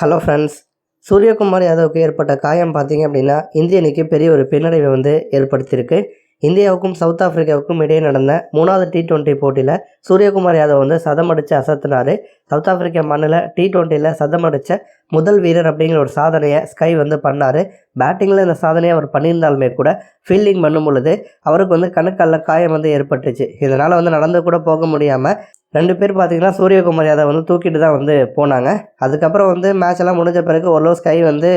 Hello friends Suryakumar யாதவுக்கு ஏற்பட்ட காயம் பார்த்தீங்க அப்படின்னா இந்திய அணிக்கு பெரிய ஒரு பின்னடைவை வந்து ஏற்படுத்தியிருக்கு. இந்தியாவுக்கும் சவுத் ஆஃப்ரிக்காவுக்கும் இடையே நடந்த மூணாவது டி டுவெண்ட்டி போட்டியில் சூரியகுமார் யாதவ் வந்து சதம் அடித்து அசத்தினார். சவுத் ஆஃப்ரிக்கா மண்ணில் டி டுவெண்ட்டியில் சதம் அடித்த முதல் வீரர் அப்படிங்கிற ஒரு சாதனையை ஸ்கை வந்து பண்ணார். பேட்டிங்கில் இந்த சாதனையை அவர் பண்ணியிருந்தாலுமே கூட ஃபீல்டிங் பண்ணும் பொழுது அவருக்கு வந்து கணுக்காலில் காயம் வந்து ஏற்பட்டுச்சு. இதனால் வந்து நடந்து கூட போக முடியாமல் ரெண்டு பேர் பார்த்தீங்கன்னா சூரியகுமார் யாதவ் வந்து தூக்கிட்டு தான் வந்து போனாங்க. அதுக்கப்புறம் வந்து மேட்ச் எல்லாம் முடிஞ்ச பிறகு ஓரளவு ஸ்கை வந்து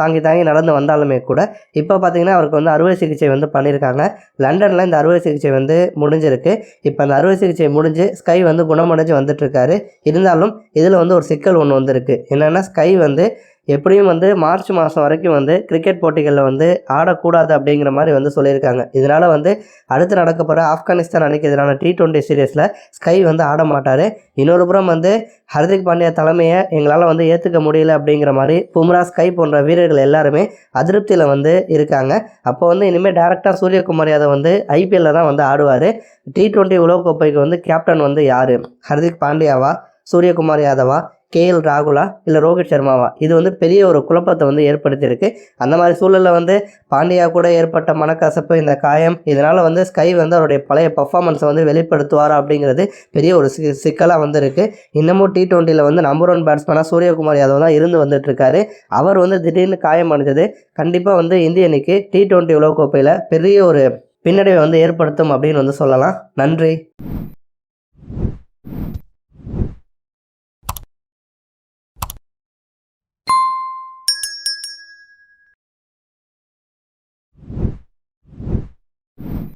தாங்கி தாங்கி நடந்து வந்தாலுமே கூட இப்போ பார்த்தீங்கன்னா அவருக்கு வந்து அறுவை சிகிச்சை வந்து பண்ணியிருக்காங்க. லண்டனில் இந்த அறுவை சிகிச்சை வந்து முடிஞ்சிருக்கு. இப்போ அந்த அறுவை சிகிச்சை முடிஞ்சு ஸ்கை வந்து குணமடைஞ்சு வந்துட்டுருக்காரு இருந்தாலும் இதில் வந்து ஒரு சிக்கல் ஒன்று வந்திருக்கு. என்னென்னா ஸ்கை வந்து எப்படியும் வந்து மார்ச் மாதம் வரைக்கும் வந்து கிரிக்கெட் போட்டிகளில் வந்து ஆடக்கூடாது அப்படிங்கிற மாதிரி வந்து சொல்லியிருக்காங்க. இதனால் வந்து அடுத்து நடக்க போகிற ஆப்கானிஸ்தான் அணிக்கு எதிரான டி டுவெண்ட்டி சீரீஸில் ஸ்கை வந்து ஆட மாட்டார். இன்னொரு புறம் வந்து ஹர்திக் பாண்டியா தலைமையை எங்களால் வந்து ஏற்றுக்க முடியல அப்படிங்கிற மாதிரி பும்ரா ஸ்கை போன்ற வீரர்கள் எல்லாருமே அதிருப்தியில் வந்து இருக்காங்க. அப்போ வந்து இனிமேல் டேரெக்டாக சூரியகுமார் யாதவ் வந்து ஐபிஎல்லில் தான் வந்து ஆடுவார். டி டுவெண்ட்டி உலகக்கோப்பைக்கு வந்து கேப்டன் வந்து யார்? ஹர்திக் பாண்டியாவா? சூரியகுமார் யாதவா? கேஎல் ராகுலா இல்லை ரோஹித் சர்மாவா? இது வந்து பெரிய ஒரு குழப்பத்தை வந்து ஏற்படுத்தியிருக்கு. அந்த மாதிரி சூழலில் வந்து பாண்டியா கூட ஏற்பட்ட மனக்கசப்பு இந்த காயம் இதனால் வந்து ஸ்கை வந்து அவருடைய பழைய பர்ஃபார்மன்ஸை வந்து வெளிப்படுத்துவாரா அப்படிங்கிறது பெரிய ஒரு சி சிக்கலாக வந்து இருக்குது இன்னமும் டி டுவெண்ட்டியில் வந்து நம்பர் ஒன் பேட்ஸ்மேனாக சூரியகுமார் யாதவ் தான் இருந்து வந்துட்டுருக்காரு. அவர் வந்து திடீர்னு காயம் அடைஞ்சது. கண்டிப்பாக வந்து இந்திய அணிக்கு டி ட்வெண்ட்டி உலகக்கோப்பையில் பெரிய ஒரு பின்னடைவை வந்து ஏற்படுத்தும் அப்படின்னு வந்து சொல்லலாம். நன்றி.